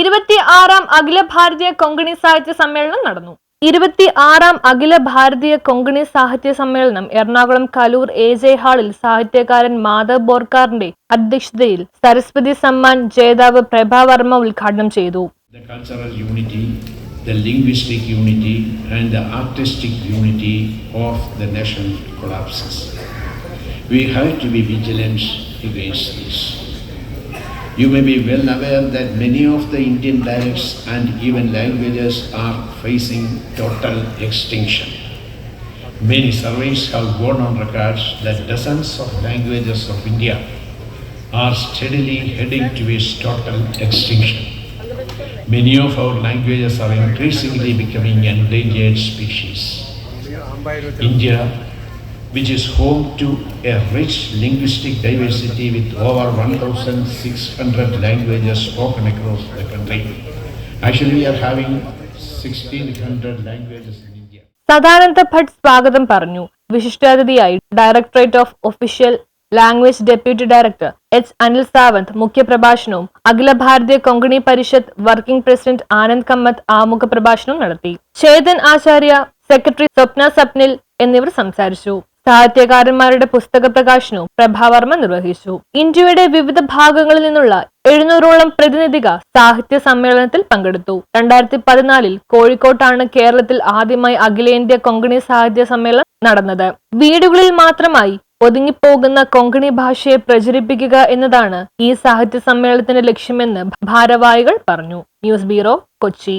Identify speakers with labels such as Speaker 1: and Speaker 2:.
Speaker 1: ഇരുപത്തി ആറാം അഖില ഭാരതീയ കൊങ്കണി സാഹിത്യ സമ്മേളനം നടന്നു ഇരുപത്തി ആറാം അഖില ഭാരതീയ കൊങ്കണി സാഹിത്യ സമ്മേളനം എറണാകുളം കലൂർ എ ജെ ഹാളിൽ സാഹിത്യകാരൻ മാധവ് ബോർക്കാറിന്റെ അധ്യക്ഷതയിൽ സരസ്വതി സമ്മാൻ ജേതാവ് പ്രഭാവർമ്മ ഉദ്ഘാടനം ചെയ്തു
Speaker 2: the cultural unity, the linguistic unity, and the artistic unity of the nation collapses. We have to be vigilant against this. You may be well aware that many of the Indian dialects and even languages are facing total extinction. Many surveys have gone on record that dozens of languages of India are steadily heading towards total extinction. Many of our languages are increasingly becoming endangered species. India, which is home to a rich linguistic diversity with over 1,600 languages spoken across the country. Actually, we are having 1,600 languages in India.
Speaker 1: Sadananda Bhat സ്വാഗതം പറഞ്ഞു വിശിഷ്ടാതിഥിയായി directorate of official language deputy director H Anil Sawant മുഖ്യപ്രഭാഷണവും Akhila Bharatiya Konkani Parishad working president Anand Kamath ആമുഖ പ്രഭാഷണവും നടത്തി ചേതൻ ആചാര്യ secretary സ്വപ്ന സപ്നിൽ എന്നിവർ സംസാരിച്ചു സാഹിത്യകാരന്മാരുടെ പുസ്തക പ്രകാശനവും പ്രഭാവർമ്മ നിർവഹിച്ചു. ഇന്ത്യയുടെ വിവിധ ഭാഗങ്ങളിൽ നിന്നുള്ള എഴുന്നൂറോളം പ്രതിനിധിക സാഹിത്യ സമ്മേളനത്തിൽ പങ്കെടുത്തു. രണ്ടായിരത്തി പതിനാലിൽ കോഴിക്കോട്ടാണ് കേരളത്തിൽ ആദ്യമായി അഖിലേന്ത്യാ കൊങ്കണി സാഹിത്യ സമ്മേളനം നടന്നത്. വീടുകളിൽ മാത്രമായി ഒതുങ്ങിപ്പോകുന്ന കൊങ്കണി ഭാഷയെ പ്രചരിപ്പിക്കുക എന്നതാണ് ഈ സാഹിത്യ സമ്മേളനത്തിന്റെ ലക്ഷ്യമെന്ന് ഭാരവാഹികൾ പറഞ്ഞു. News bureau Kochi.